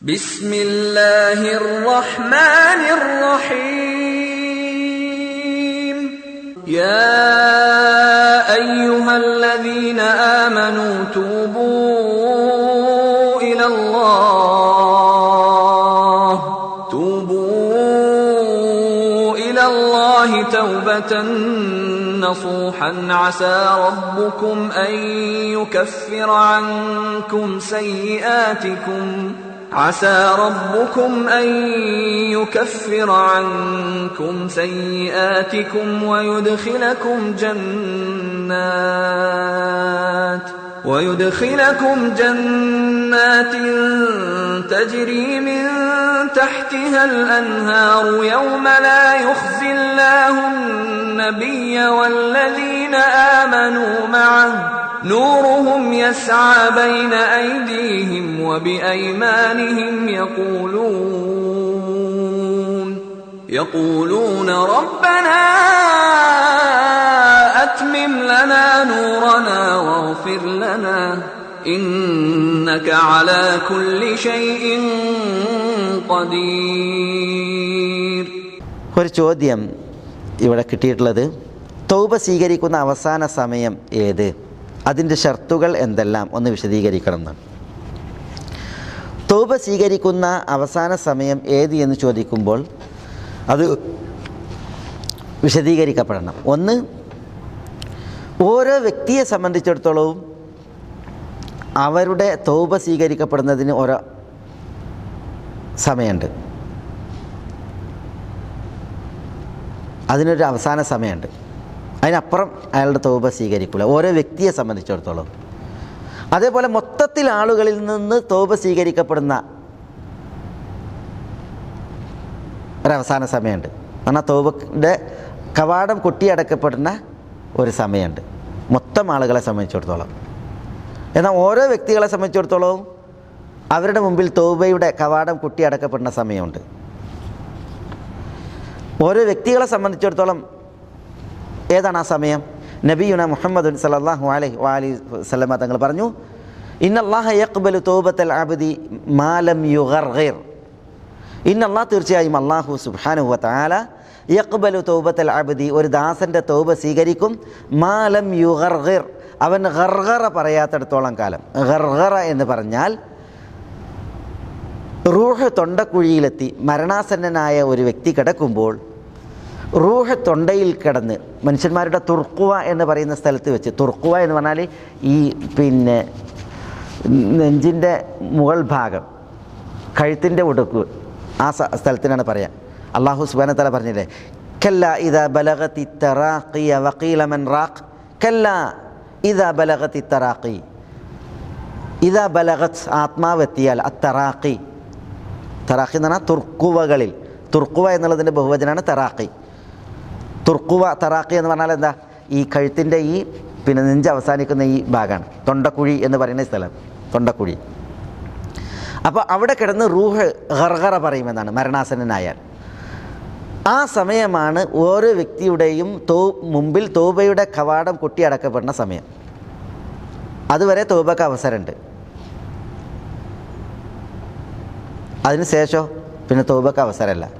بسم الله الرحمن الرحيم. يا أيها الذين آمنوا توبوا إلى الله. توبوا إلى الله توبة نصوحا. عسى ربكم أن يكفر عنكم سيئاتكم. عسى ربكم أن يكفر عنكم سيئاتكم ويدخلكم جنات ويدخلكم جنات تجري من تحتها الأنهار يوم لا يخزي الله النبي والذين آمنوا معه. نورهم يسعى بين أيديهم وبأيمانهم يقولون يقولون ربنا أتمم لنا نورنا واغفر لنا إنك على كل شيء قدير ഒരു ചോദ്യം ഇവിടെ കിട്ടിയിട്ടുള്ളത് തൗബ സ്വീകരിക്കുന്ന അവസാന സമയം ഏത് അതിൻ്റെ ഷർത്തുകൾ എന്തെല്ലാം ഒന്ന് വിശദീകരിക്കണം എന്നാണ് തൗബ സ്വീകരിക്കുന്ന അവസാന സമയം ഏത് എന്ന് ചോദിക്കുമ്പോൾ അത് വിശദീകരിക്കപ്പെടണം. ഒന്ന് ഓരോ വ്യക്തിയെ സംബന്ധിച്ചിടത്തോളവും അവരുടെ തൗബ സ്വീകരിക്കപ്പെടുന്നതിന് ഓരോ സമയമുണ്ട്. അതിനൊരു അവസാന സമയമുണ്ട്. അതിനപ്പുറം അയാളുടെ തൗബ സ്വീകരിക്കില്ല ഓരോ വ്യക്തിയെ സംബന്ധിച്ചിടത്തോളം. അതേപോലെ മൊത്തത്തിൽ ആളുകളിൽ നിന്ന് തൗബ സ്വീകരിക്കപ്പെടുന്ന ഒരവസാന സമയമുണ്ട്. കാരണം തൗബയുടെ കവാടം കൊട്ടിയടക്കപ്പെടുന്ന ഒരു സമയമുണ്ട്. മൊത്തം ആളുകളെ സംബന്ധിച്ചിടത്തോളം. എന്നാൽ ഓരോ വ്യക്തികളെ സംബന്ധിച്ചിടത്തോളവും അവരുടെ മുമ്പിൽ തോബയുടെ കവാടം കൊട്ടിയടക്കപ്പെടുന്ന സമയമുണ്ട്. ഓരോ വ്യക്തികളെ സംബന്ധിച്ചിടത്തോളം ഏതാണ് ആ സമയം? നബിയുന മുഹമ്മദ് സലാഹു അലൈഹി വാലി സല്ലമ തങ്ങൾ പറഞ്ഞു ഇന്നല്ലാഹ യഖ്ബലു തോബത്തൽ അബ്ദി മാലം യുഗർഗിർ ഇന്നല്ലാഹ് തീർച്ചയായും അള്ളാഹു തആല അബദി തൗബത്തൽ അബ്ദി ഒരു ദാസന്റെ തൗബ സ്വീകരിക്കും. മാലം യുഗർഗിർ അവൻ ഗർഗറ പറയാത്തിടത്തോളം കാലം. ഗർഗറ എന്ന് പറഞ്ഞാൽ റൂഹ് തൊണ്ടക്കുഴിയിലെത്തി മരണാസന്നനായ ഒരു വ്യക്തി കിടക്കുമ്പോൾ റൂഹ് തൊണ്ടയിൽ കിടന്ന് മനുഷ്യന്മാരുടെ തുർക്കുവ എന്ന് പറയുന്ന സ്ഥലത്ത് വെച്ച് തുർക്കുവ എന്ന് പറഞ്ഞാൽ ഈ പിന്നെ നെഞ്ചിന്റെ മുകൾ ഭാഗം കഴുത്തിന്റെ ഒടുക്ക് ആ സ്ഥലത്തിനാണ് പറയാം. അള്ളാഹു സുബാന തല പറഞ്ഞില്ലേ കല്ല ഇതാ ബലഗത്തി തറാഖിയ വക്കീലമൻ റാഖ് കല്ല ഇതാ ബലഗത്തി തറാഖി. ഇതാ ബലഗത്ത് ആത്മാവെത്തിയാൽ അത്തറാഖി തറാഖി എന്ന് പറഞ്ഞാൽ തുർക്കുവകളിൽ. തുർക്കുവ എന്നുള്ളതിന്റെ ബഹുവചനാണ് തറാഖി. തുർക്കുവ തറാഖി എന്ന് പറഞ്ഞാൽ എന്താ? ഈ കഴുത്തിന്റെ ഈ പിന്നെ നെഞ്ച് അവസാനിക്കുന്ന ഈ ഭാഗമാണ് തൊണ്ടക്കുഴി എന്ന് പറയുന്ന സ്ഥലം. തൊണ്ടക്കുഴി. അപ്പോൾ അവിടെ കിടന്ന് റൂഹ് ഹർഹറ പറയുമെന്നാണ് മരണാസനായാൽ ആ സമയമാണ് ഓരോ വ്യക്തിയുടെയും തോ മുമ്പിൽ തോബയുടെ കവാടം കൊട്ടിയടക്കപ്പെടുന്ന സമയം. അതുവരെ തോബക്ക് അവസരമുണ്ട്. അതിനുശേഷം പിന്നെ തോബക്ക് അവസരമല്ല.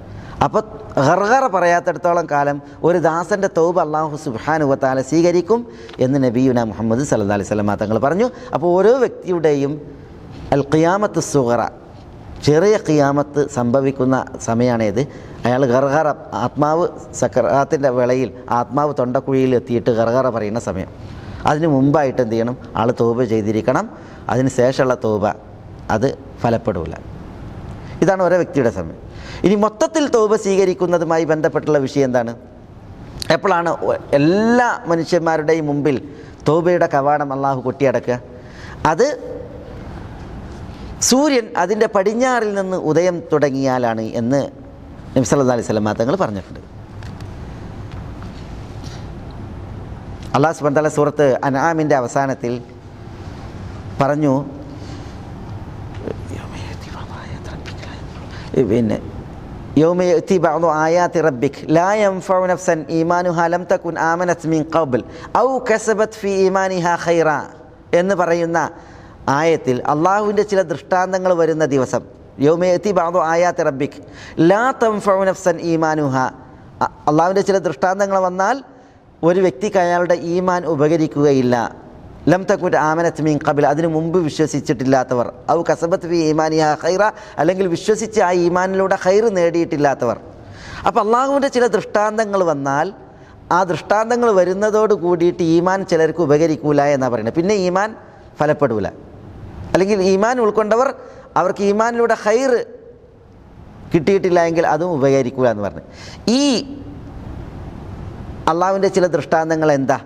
അപ്പോൾ ഹർഹറ പറയാത്തടത്തോളം കാലം ഒരു ദാസന്റെ തൗബ് അള്ളാഹു സുബാനുവത്താല സ്വീകരിക്കും എന്ന് നബീന മുഹമ്മദ് സല്ലാ അലൈഹി സ്വലമ തങ്ങൾ പറഞ്ഞു. അപ്പോൾ ഓരോ വ്യക്തിയുടെയും അൽ ഖിയാമത്ത് സുഹറ ചെറിയ ഖിയാമത്ത് സംഭവിക്കുന്ന സമയമാണേത് അയാൾ ഗർഹറ ആത്മാവ് സക്കറാത്തിന്റെ വേളയിൽ ആത്മാവ് തൊണ്ടക്കുഴിയിൽ എത്തിയിട്ട് ഗർഹറ പറയുന്ന സമയം. അതിന് മുമ്പായിട്ട് എന്ത് ചെയ്യണം? ആൾ തോപ ചെയ്തിരിക്കണം. അതിന് ശേഷമുള്ള തോപ അത് ഫലപ്പെടില്ല ഇതാണ് ഓരോ വ്യക്തിയുടെ സമയം. ഇനി മൊത്തത്തിൽ തോപ സ്വീകരിക്കുന്നതുമായി ബന്ധപ്പെട്ടുള്ള വിഷയം എന്താണ്? എപ്പോഴാണ് എല്ലാ മനുഷ്യന്മാരുടെയും മുമ്പിൽ തോബയുടെ കവാടം അള്ളാഹു കൊട്ടിയടക്കുക? അത് സൂര്യൻ അതിന്റെ പടിഞ്ഞാറിൽ നിന്ന് ഉദയം തുടങ്ങിയാലാണ് എന്ന് നബി സല്ലല്ലാഹു അലൈഹി സ്വലം തങ്ങൾ പറഞ്ഞിട്ടുണ്ട്. അള്ളാഹു സുഹൃത്ത് സൂറത്ത് അൻആമിന്റെ അവസാനത്തിൽ പറഞ്ഞു പിന്നെ യൗമയത്തി ബഅദു ആയാതി റബ്ബിക് ലാ യൻഫഉ നഫ്സൻ ഈമാനുഹാ ലം തകുൻ ആമനത് മിൻ ഖബ്ൽ ഔ കസബത് ഫീ ഈമാനിഹാ ഖൈറ എന്ന് പറയുന്ന ആയത്തിൽ അള്ളാഹുവിന്റെ ചില ദൃഷ്ടാന്തങ്ങൾ വരുന്ന ദിവസം യൗമയത്തി ബഅദു ആയാതി റബ്ബിക് ലാ തൻഫഉ നഫ്സൻ ഈമാനുഹാ. അള്ളാഹുവിന്റെ ചില ദൃഷ്ടാന്തങ്ങൾ വന്നാൽ ഒരു വ്യക്തിക്ക് അയാളുടെ ഈമാൻ ഉപകരിക്കുകയില്ല. ലം തക്കുറ്റ് ആമനത്ത് മീൻ കബിൽ അതിനു മുമ്പ് വിശ്വസിച്ചിട്ടില്ലാത്തവർ. ഔ കസബത്ത് ഫി ഈമാനിയ ഖൈറ അല്ലെങ്കിൽ വിശ്വസിച്ച് ആ ഈമാനിലൂടെ ഖൈർ നേടിയിട്ടില്ലാത്തവർ. അപ്പോൾ അള്ളാഹുവിന്റെ ചില ദൃഷ്ടാന്തങ്ങൾ വന്നാൽ ആ ദൃഷ്ടാന്തങ്ങൾ വരുന്നതോട് കൂടിയിട്ട് ഈമാൻ ചിലർക്ക് ഉപകരിക്കൂല എന്നാണ് പറയുന്നത്. പിന്നെ ഈമാൻ ഫലപ്പെടൂല. അല്ലെങ്കിൽ ഈമാൻ ഉൾക്കൊണ്ടവർ അവർക്ക് ഈമാനിലൂടെ ഹൈർ കിട്ടിയിട്ടില്ല എങ്കിൽ അതും ഉപകരിക്കൂല എന്ന് പറഞ്ഞു. ഈ അള്ളാഹുവിന്റെ ചില ദൃഷ്ടാന്തങ്ങൾ എന്താ?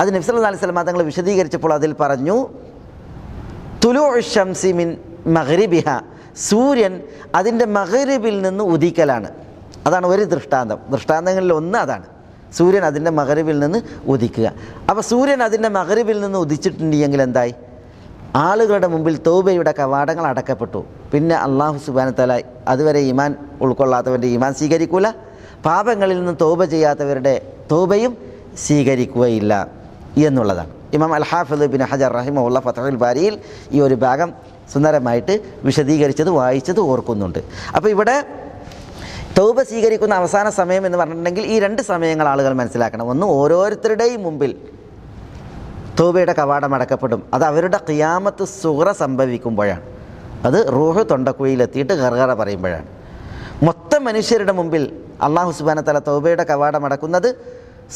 അത് നബ്സൽ അലൈഹി സ്വലമ തങ്ങൾ വിശദീകരിച്ചപ്പോൾ അതിൽ പറഞ്ഞു തുലു ഷംസി മിൻ മഹരിബിഹ സൂര്യൻ അതിന്റെ മഹരിബിൽ നിന്ന് ഉദിക്കലാണ്. അതാണ് ഒരു ദൃഷ്ടാന്തം. ദൃഷ്ടാന്തങ്ങളിൽ ഒന്ന് അതാണ്. സൂര്യൻ അതിന്റെ മകരവിൽ നിന്ന് ഉദിക്കുക. അപ്പോൾ സൂര്യൻ അതിന്റെ മകരവിൽ നിന്ന് ഉദിച്ചിട്ടുണ്ടെങ്കിൽ എന്തായി? ആളുകളുടെ മുമ്പിൽ തൗബയുടെ കവാടങ്ങൾ അടക്കപ്പെട്ടു. പിന്നെ അള്ളാഹു സുബാനത്തല അതുവരെ ഈമാൻ ഉൾക്കൊള്ളാത്തവന്റെ ഈമാൻ സ്വീകരിക്കൂല. പാപങ്ങളിൽ നിന്ന് തൗബ ചെയ്യാത്തവരുടെ തൗബയും സ്വീകരിക്കുകയില്ല. എന്നുള്ളതാണ്. ഇമാം അൽ ഹാഫിദ് ബിൻ ഹജർ റഹിമുള്ള ഫതഹുൽ ബാരിയിൽ ഈ ഒരു ഭാഗം സുന്ദരമായിട്ട് വിശദീകരിച്ചത് വായിച്ചത് ഓർക്കുന്നുണ്ട്. അപ്പോൾ ഇവിടെ തൗബ സ്വീകരിക്കുന്ന അവസാന സമയം എന്ന് പറഞ്ഞിട്ടുണ്ടെങ്കിൽ ഈ രണ്ട് സമയങ്ങൾ ആളുകൾ മനസ്സിലാക്കണം. ഒന്ന് ഓരോരുത്തരുടെയും മുമ്പിൽ തൗബയുടെ കവാടം അടക്കപ്പെടും. അത് അവരുടെ ഖിയാമത്ത് സുഹറ സംഭവിക്കുമ്പോഴാണ്. അത് റൂഹ് തൊണ്ടക്കുഴിയിലെത്തിയിട്ട് ഗർഗറ പറയുമ്പോഴാണ്. മൊത്തം മനുഷ്യരുടെ മുമ്പിൽ അള്ളാഹു സുബാന തല തൗബയുടെ കവാടം അടക്കുന്നത്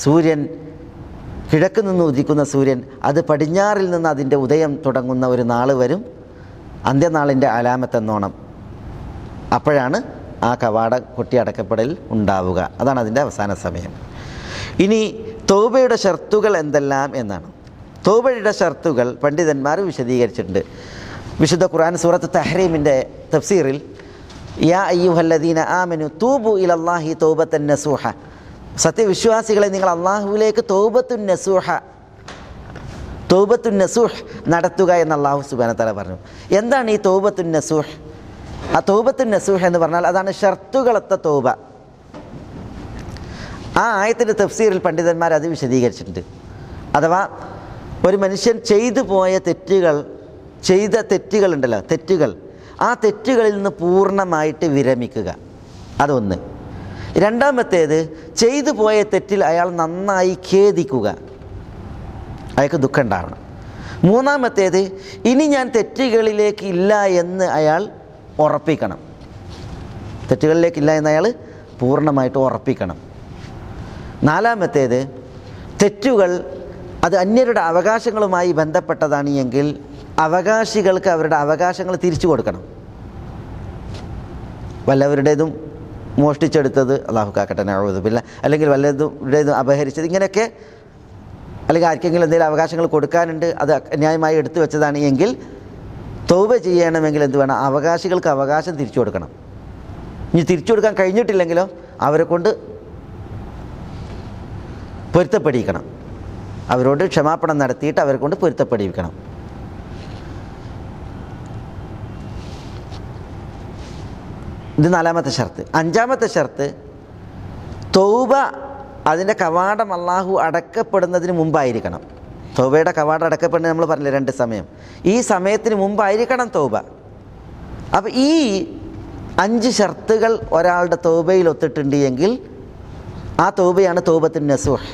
സൂര്യൻ കിഴക്ക് നിന്ന് ഉദിക്കുന്ന സൂര്യൻ അത് പടിഞ്ഞാറിൽ നിന്ന് അതിന്റെ ഉദയം തുടങ്ങുന്ന ഒരു നാൾ വരും. അന്ത്യനാളിന്റെ അലാമത്തെന്നോണം. അപ്പോഴാണ് ആ കവാട കൊട്ടി അടക്കപ്പെടൽ ഉണ്ടാവുക. അതാണ് അതിന്റെ അവസാന സമയം. ഇനി തോബയുടെ ഷർത്തുകൾ എന്തെല്ലാം എന്നാണ്. തോബയുടെ ഷർത്തുകൾ പണ്ഡിതന്മാർ വിശദീകരിച്ചിട്ടുണ്ട്. വിശുദ്ധ ഖുർആൻ സൂറത്ത് തഹ്രീമിന്റെ തഫ്സീറിൽ യാ അയ്യുഹല്ലദീന ആമനു തൂബു ഇലല്ലാഹി തൗബത്തൻ നസൂഹ. സത്യവിശ്വാസികളെ നിങ്ങൾ അള്ളാഹുവിലേക്ക് തൗബത്തുൻ നസൂഹ തൗബത്തുൻ നസൂഹ് നടത്തുക എന്ന് അള്ളാഹു സുബാന തല പറഞ്ഞു. എന്താണ് ഈ തൗബത്തുൻ നസൂഹ്? ആ തൗബത്തുൻ നസൂഹ് എന്ന് പറഞ്ഞാൽ അതാണ് ഷർത്തുകളത്ത തൗബ. ആ ആയത്തിന്റെ തഫ്സീറിൽ പണ്ഡിതന്മാർ അത് വിശദീകരിച്ചിട്ടുണ്ട്. അഥവാ ഒരു മനുഷ്യൻ ചെയ്തു പോയ തെറ്റുകൾ ചെയ്ത തെറ്റുകളുണ്ടല്ലോ തെറ്റുകൾ ആ തെറ്റുകളിൽ നിന്ന് പൂർണമായിട്ട് വിരമിക്കുക. അതൊന്ന്. രണ്ടാമത്തേത് ചെയ്തു പോയ തെറ്റിൽ അയാൾ നന്നായി ഖേദിക്കുക. അയാൾക്ക് ദുഃഖം ഉണ്ടാവണം. മൂന്നാമത്തേത് ഇനി ഞാൻ തെറ്റുകളിലേക്ക് ഇല്ല എന്ന് അയാൾ ഉറപ്പിക്കണം. തെറ്റുകളിലേക്കില്ല എന്ന് അയാൾ പൂർണമായിട്ട് ഉറപ്പിക്കണം. നാലാമത്തേത് തെറ്റുകൾ അത് അന്യരുടെ അവകാശങ്ങളുമായി ബന്ധപ്പെട്ടതാണ് എങ്കിൽ അവകാശികൾക്ക് അവരുടെ അവകാശങ്ങൾ തിരിച്ചു കൊടുക്കണം. വല്ലവരുടേതും മോഷ്ടിച്ചെടുത്തത് അള്ളാഹു കാക്കട്ടെ നഴുതുമില്ല അല്ലെങ്കിൽ വല്ലതും അപഹരിച്ചത്. ഇങ്ങനെയൊക്കെ അല്ലെങ്കിൽ ആർക്കെങ്കിലും എന്തെങ്കിലും അവകാശങ്ങൾ കൊടുക്കാനുണ്ട് അത് അന്യായമായി എടുത്തു വെച്ചതാണ് എങ്കിൽ തൗബ ചെയ്യണമെങ്കിൽ എന്ത് വേണം? അവകാശികൾക്ക് അവകാശം തിരിച്ചു കൊടുക്കണം. ഇനി തിരിച്ചു കൊടുക്കാൻ കഴിഞ്ഞിട്ടില്ലെങ്കിലോ അവരെ കൊണ്ട് പൊരുത്തപ്പെടിയിക്കണം. അവരോട് ക്ഷമാപണം നടത്തിയിട്ട് അവരെ കൊണ്ട് പൊരുത്തപ്പെടിയിക്കണം. ഇത് നാലാമത്തെ ഷർത്ത്. അഞ്ചാമത്തെ ഷർത്ത് തൗബ അതിന്റെ കവാടം അള്ളാഹു അടക്കപ്പെടുന്നതിന് മുമ്പായിരിക്കണം. തൗബയുടെ കവാടം അടക്കപ്പെടുന്നത് നമ്മൾ പറഞ്ഞില്ല രണ്ട് സമയം. ഈ സമയത്തിന് മുമ്പായിരിക്കണം തൗബ. അപ്പോൾ ഈ അഞ്ച് ഷർത്തുകൾ ഒരാളുടെ തൗബയിൽ ഒത്തിട്ടുണ്ട് എങ്കിൽ ആ തൗബയാണ് തൗബത്തിന് നസൂഹ്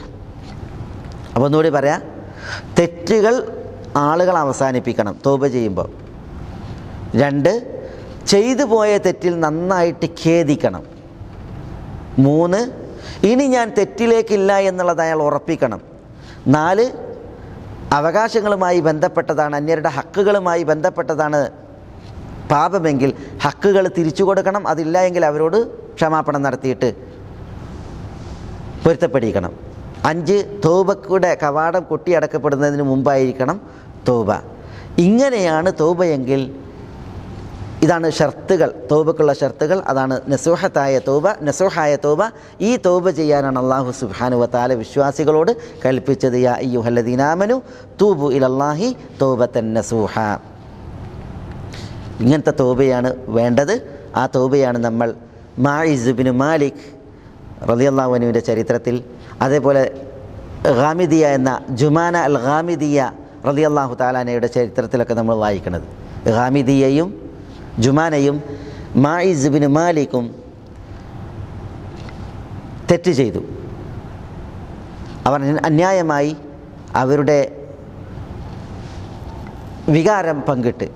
അപ്പോൾ ഒന്നുകൂടി പറയാം. തെറ്റുകൾ ആളുകൾ അവസാനിപ്പിക്കണം തൗബ ചെയ്യുമ്പോൾ രണ്ട് ചെയ്തു പോയ തെറ്റിൽ നന്നായിട്ട് ഖേദിക്കണം. മൂന്ന് ഇനി ഞാൻ തെറ്റിലേക്കില്ല എന്നുള്ളത് അയാൾ ഉറപ്പിക്കണം. നാല് അവകാശങ്ങളുമായി ബന്ധപ്പെട്ടതാണ് അന്യരുടെ ഹക്കുകളുമായി ബന്ധപ്പെട്ടതാണ് പാപമെങ്കിൽ ഹക്കുകൾ തിരിച്ചു കൊടുക്കണം അതില്ല എങ്കിൽ അവരോട് ക്ഷമാപണം നടത്തിയിട്ട് പൊരുത്തപ്പെടിക്കണം അഞ്ച് തോബക്കൂടെ കവാടം കൊട്ടിയടക്കപ്പെടുന്നതിന് മുമ്പായിരിക്കണം തോബ. ഇങ്ങനെയാണ് തോബയെങ്കിൽ ഇതാണ് ഷർത്തുകൾ തോബക്കുള്ള ഷർത്തുകൾ. അതാണ് നസൂഹത്തായ തോബ. നസൂഹായ തോബ ഈ തോബ ചെയ്യാനാണ് അള്ളാഹു സുബാനു താല വിശ്വാസികളോട് കൽപ്പിച്ചത്. യാ അയ്യുഹല്ലദീനാമനു തൂബു ഇലല്ലാഹി തോബത്തൻ നസൂഹ. ഇങ്ങനത്തെ തോബയാണ് വേണ്ടത്. ആ തോബയാണ് നമ്മൾ മാഇസുബിന് മാലിക് റലിയല്ലാഹുവിനുവിന്റെ ചരിത്രത്തിൽ അതേപോലെ ഗാമിദിയ എന്ന ജുമാന അൽ ഖാമിദിയ റലിയല്ലാഹു താലാനയുടെ ചരിത്രത്തിലൊക്കെ നമ്മൾ വായിക്കുന്നത് ഖാമിദിയയും ജുമാനയും മായിസുബിന് മാലിക്കും തെറ്റ് ചെയ്തു. അവർ അന്യായമായി അവരുടെ വികാരം പങ്കിട്ട്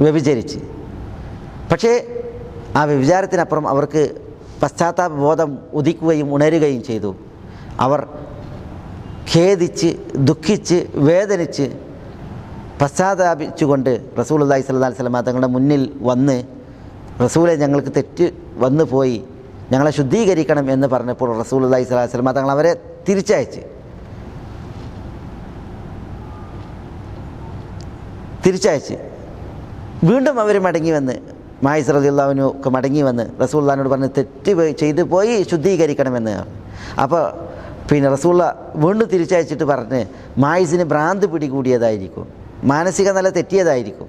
വ്യഭിചരിച്ച്. പക്ഷേ ആ വ്യഭിചാരത്തിനപ്പുറം അവർക്ക് പശ്ചാത്താപബോധം ഉദിക്കുകയും ഉണരുകയും ചെയ്തു. അവർ ഖേദിച്ച് ദുഃഖിച്ച് വേദനിച്ച് പശ്ചാത്താപിച്ചുകൊണ്ട് റസൂൽ അള്ളഹി സ്വല്ലാ സ്വലമ തങ്ങളുടെ മുന്നിൽ വന്ന് റസൂലെ ഞങ്ങൾക്ക് തെറ്റ് വന്നു പോയി ഞങ്ങളെ ശുദ്ധീകരിക്കണം എന്ന് പറഞ്ഞപ്പോൾ റസൂൽ അള്ളഹി സ്വലാ സ്വലമ തങ്ങൾ അവരെ തിരിച്ചയച്ച്. തിരിച്ചയച്ച്. വീണ്ടും അവർ മടങ്ങി വന്ന് മായിസ് റദിയുള്ളവനു ഒക്കെ മടങ്ങി വന്ന് റസൂള്ളഹാനോട് പറഞ്ഞ് തെറ്റ് ചെയ്തു പോയി ശുദ്ധീകരിക്കണമെന്ന് അപ്പോൾ പിന്നെ റസൂള്ള വീണ്ടും തിരിച്ചയച്ചിട്ട് പറഞ്ഞ് മായിസിന് ഭ്രാന്ത് പിടികൂടിയതായിരിക്കും. മാനസിക നില തെറ്റിയതായിരിക്കും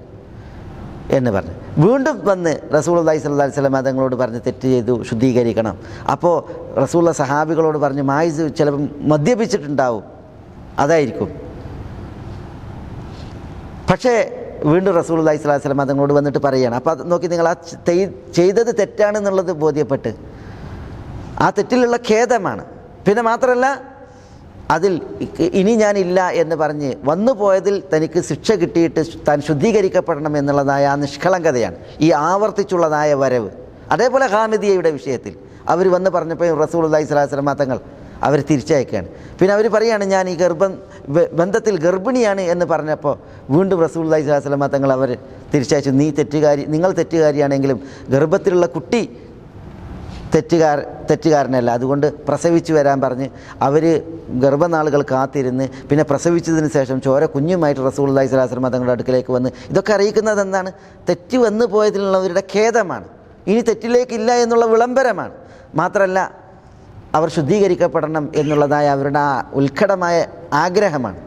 എന്ന് പറഞ്ഞു. വീണ്ടും വന്ന് റസൂൾ അള്ളഹി സ്വല്ലാ സ്വലം തങ്ങളോട് പറഞ്ഞ് തെറ്റ് ചെയ്തു ശുദ്ധീകരിക്കണം. അപ്പോൾ റസൂള്ള സഹാബികളോട് പറഞ്ഞ് മായിസ് ചിലപ്പം മദ്യപിച്ചിട്ടുണ്ടാവും. അതായിരിക്കും. പക്ഷേ വീണ്ടും റസൂൾ അള്ളഹി സ്വലാഹു വസ്ലം അതങ്ങളോട് വന്നിട്ട് പറയുകയാണ് അപ്പോൾ അത് നോക്കി നിങ്ങൾ ആ ചെയ്തത് തെറ്റാണെന്നുള്ളത് ബോധ്യപ്പെട്ട്. ആ തെറ്റിലുള്ള ഖേദമാണ്. പിന്നെ മാത്രമല്ല അതിൽ ഇനി ഞാനില്ല എന്ന് പറഞ്ഞ് വന്നു പോയതിൽ തനിക്ക് ശിക്ഷ കിട്ടിയിട്ട് താൻ ശുദ്ധീകരിക്കപ്പെടണം എന്നുള്ളതായ ആ നിഷ്കളങ്കതയാണ്. ഈ ആവർത്തിച്ചുള്ളതായ വരവ്. അതേപോലെ ഹാമിദിയയുടെ വിഷയത്തിൽ. അവർ വന്ന് പറഞ്ഞപ്പോൾ റസൂൾ അള്ളഹി സ്വലാഹു വസ്ലം തങ്ങൾ അവർ തിരിച്ചയക്കുകയാണ്. പിന്നെ അവർ പറയുകയാണ് ഞാൻ ഈ ഗർഭം ബന്ധത്തിൽ ഗർഭിണിയാണ് എന്ന് പറഞ്ഞപ്പോൾ വീണ്ടും സ്വലാഹു വസ്ലം തങ്ങൾ അവർ തിരിച്ചയച്ചു. നീ തെറ്റുകാരി നിങ്ങൾ തെറ്റുകാരിയാണെങ്കിലും ഗർഭത്തിലുള്ള കുട്ടി തെറ്റുകാർ തെറ്റുകാരനല്ല. അതുകൊണ്ട് പ്രസവിച്ചു വരാൻ പറഞ്ഞ് അവർ ഗർഭനാളുകൾ കാത്തിരുന്ന് പിന്നെ പ്രസവിച്ചതിന് ശേഷം ചോര കുഞ്ഞുമായിട്ട് റസൂള്ളി അള്ളഹി സ്വലാസ്ലം തങ്ങളുടെ അടുക്കലേക്ക് വന്ന് ഇതൊക്കെ അറിയിക്കുന്നത് എന്താണ്? തെറ്റ് വന്നു പോയതിലുള്ളവരുടെ ഖേദമാണ്. ഇനി തെറ്റിലേക്കില്ല എന്നുള്ള വിളംബരമാണ്. മാത്രമല്ല അവർ ശുദ്ധീകരിക്കപ്പെടണം എന്നുള്ളതായ അവരുടെ ആ ഉത്കടമായ ആഗ്രഹമാണ്.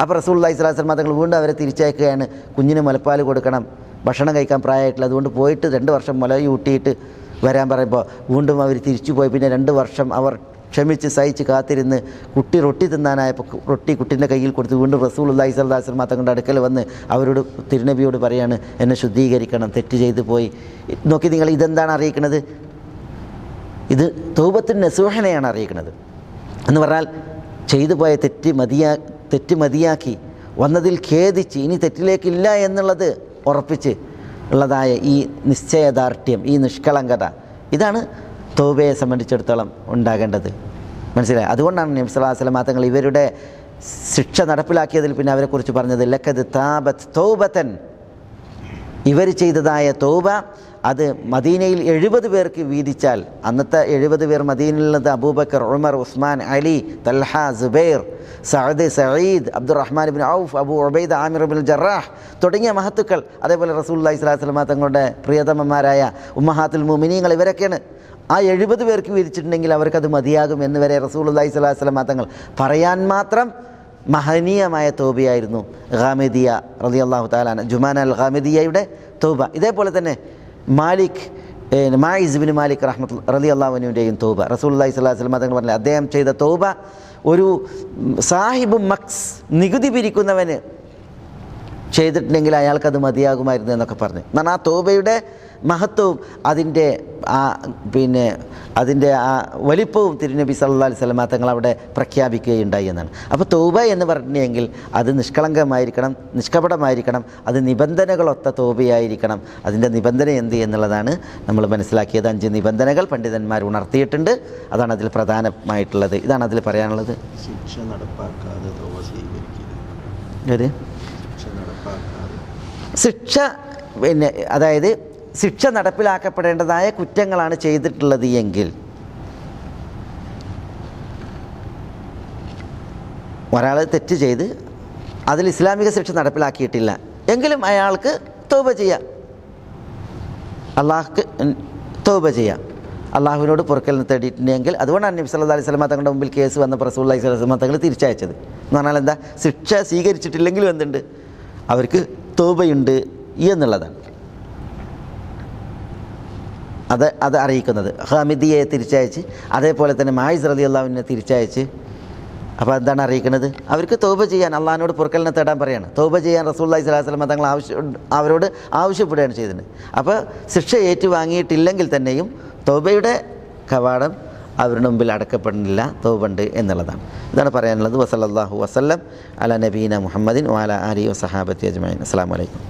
അപ്പോൾ റസൂള്ളി അള്ളഹി സ്വലാസ്ലം തങ്ങൾ വീണ്ടും അവരെ തിരിച്ചയക്കുകയാണ്. കുഞ്ഞിന് മുലപ്പാൽ കൊടുക്കണം ഭക്ഷണം കഴിക്കാൻ പ്രായമായിട്ടില്ല. അതുകൊണ്ട് പോയിട്ട് രണ്ട് വർഷം മുലയൂട്ടിയിട്ട് വരാൻ പറയുമ്പോൾ വീണ്ടും അവർ തിരിച്ചു പോയി. പിന്നെ രണ്ട് വർഷം അവർ ക്ഷമിച്ച് സഹിച്ച് കാത്തിരുന്ന് കുട്ടി റൊട്ടി തിന്നാനായപ്പോൾ റൊട്ടി കുട്ടീന്റെ കയ്യിൽ കൊടുത്ത് വീണ്ടും റസൂൽ അള്ളഹി മാത്രം തങ്ങളുടെ അടുക്കൽ വന്ന് അവരോട് തിരുനബിയോട് പറയാണ് എന്നെ ശുദ്ധീകരിക്കണം തെറ്റ് ചെയ്തു പോയി. നോക്കി നിങ്ങൾ ഇതെന്താണ് അറിയിക്കുന്നത് ഇത് തൗബത്തിൻ നസൂഹനെയാണ് അറിയിക്കുന്നത് എന്ന് പറഞ്ഞാൽ ചെയ്തു പോയ തെറ്റ് മതിയാ തെറ്റ് മതിയാക്കി വന്നതിൽ ഖേദിച്ച് ഇനി തെറ്റിലേക്കില്ല എന്നുള്ളത് ഉറപ്പിച്ച് ഉള്ളതായ ഈ നിശ്ചയദാർഢ്യം ഈ നിഷ്കളങ്കത ഇതാണ് തോബയെ സംബന്ധിച്ചിടത്തോളം ഉണ്ടാകേണ്ടത്. മനസ്സിലായി? അതുകൊണ്ടാണ് നബി തങ്ങൾ ഇവരുടെ ശിക്ഷ നടപ്പിലാക്കിയതിൽ പിന്നെ അവരെക്കുറിച്ച് പറഞ്ഞത് ലക്കത് താബത്ത് തൗബത്തൻ ഇവർ ചെയ്തതായ തോബ അത് മദീനയിൽ എഴുപത് പേർക്ക് വീതിച്ചാൽ അന്നത്തെ എഴുപത് പേർ മദീനയിലുള്ളത് Abu Bakr Umar Uthman Ali Talha Zubair Saad Saeed Abdurrahman bin Auf Abu Ubaid Aamir bin Jarrah തുടങ്ങിയ മഹത്തുക്കൾ അതേപോലെ റസൂല്ലി സ്വലാഹു വസ്ലമ തങ്ങളുടെ പ്രിയതമന്മാരായ ഉമ്മഹാത്തുൽ മുമിനിങ്ങൾ ഇവരൊക്കെയാണ്. ആ എഴുപത് പേർക്ക് വീതിച്ചിട്ടുണ്ടെങ്കിൽ അവർക്കത് മതിയാകും എന്ന് വരെ സ്വലാഹു വസ്ലമ തങ്ങൾ പറയാൻ മാത്രം മഹനീയമായ തോബയായിരുന്നു ഖാമിദിയ റലി അള്ളാഹു താലാന ജുമാൻ അൽ ഖാമിദിയയുടെ തോബ. ഇതേപോലെ തന്നെ മാലിക് ഏഹ്, മായിസ് ബിൻ മാലിക് റഹ്മത്ത് റലി അള്ളാഹുവിന്റെയും തോബ. റസൂല്ലാഹി സ്വലാഹു വസ്ലമ തങ്ങൾ പറഞ്ഞില്ല അദ്ദേഹം ചെയ്ത തോബ ഒരു സാഹിബ് മക്സ് നികുതി പിരിക്കുന്നവന് ചെയ്തിട്ടുണ്ടെങ്കിൽ അയാൾക്കത് മതിയാകുമായിരുന്നു എന്നൊക്കെ പറഞ്ഞു. എന്നാൽ ആ തോബയുടെ മഹത്വവും അതിന്റെ ആ പിന്നെ അതിന്റെ ആ വലിപ്പവും തിരുനബി സല്ലാ സ്വലമ തങ്ങൾ അവിടെ പ്രഖ്യാപിക്കുകയുണ്ടായി എന്നാണ്. അപ്പോൾ തോബ എന്ന് പറഞ്ഞെങ്കിൽ അത് നിഷ്കളങ്കമായിരിക്കണം നിഷ്കപടമായിരിക്കണം അത് നിബന്ധനകളൊത്ത തോബയായിരിക്കണം. അതിന്റെ നിബന്ധന എന്ത് എന്നുള്ളതാണ് നമ്മൾ മനസ്സിലാക്കിയത്. അഞ്ച് നിബന്ധനകൾ പണ്ഡിതന്മാർ ഉണർത്തിയിട്ടുണ്ട്. അതാണ് അതിൽ പ്രധാനമായിട്ടുള്ളത്. ഇതാണ് അതിൽ പറയാനുള്ളത്. ശിക്ഷ നടപ്പാക്കാതെ ശിക്ഷ നടപ്പാക്കാതെ. ശിക്ഷ പിന്നെ അതായത് ശിക്ഷ നടപ്പിലാക്കപ്പെടേണ്ടതായ കുറ്റങ്ങളാണ് ചെയ്തിട്ടുള്ളത് എങ്കിൽ. ഒരാൾ തെറ്റ് ചെയ്ത് അതിൽ ഇസ്ലാമിക ശിക്ഷ നടപ്പിലാക്കിയിട്ടില്ല. എങ്കിലും അയാൾക്ക് തോപ ചെയ്യാം. അള്ളാഹ്ക്ക് തോപ ചെയ്യാം. അള്ളാഹുവിനോട് പൊറുക്കലിന് തേടിയിട്ടുണ്ടെങ്കിൽ അതുകൊണ്ടാണ് നബി സല്ലാ അലൈഹി വസല്ലമ തങ്ങളുടെ മുമ്പിൽ കേസ് വന്ന അലൈഹി സ്വലമ തങ്ങൾ തിരിച്ചയച്ചത്. എന്ന് പറഞ്ഞാൽ എന്താ? ശിക്ഷ സ്വീകരിച്ചിട്ടില്ലെങ്കിലും എന്തുണ്ട്? അവർക്ക് തോബയുണ്ട് എന്നുള്ളതാണ്. അത് അത് അറിയിക്കുന്നത്. ഹാമിദിയെ തിരിച്ചയച്ച് അതേപോലെ തന്നെ മായിസ് റലി അള്ളാഹുവിനെ തിരിച്ചയച്ച്. അപ്പോൾ എന്താണ് അറിയിക്കുന്നത്? അവർക്ക് തൗബ ചെയ്യാൻ അള്ളഹാനോട് പൊറുക്കലിനെ തേടാൻ പറയാണ്. തൗബ ചെയ്യാൻ റസൂല്ലായി സ്വലാസ്ലമ തങ്ങൾ ആവശ്യം അവരോട് ആവശ്യപ്പെടുകയാണ് ചെയ്തത് അപ്പോൾ ശിക്ഷ ഏറ്റുവാങ്ങിയിട്ടില്ലെങ്കിൽ തന്നെയും തൗബയുടെ കവാടം അവരുടെ മുമ്പിൽ അടക്കപ്പെടുന്നില്ല. തൗബുണ്ട് എന്നുള്ളതാണ്. ഇതാണ് പറയാനുള്ളത്. വസല്ലാഹു വസ്ലം അല നബീന മുഹമ്മദിൻ വാല അലി വസഹാബത്തി അജ്മൈൻ അസ്സാം വലൈക്കും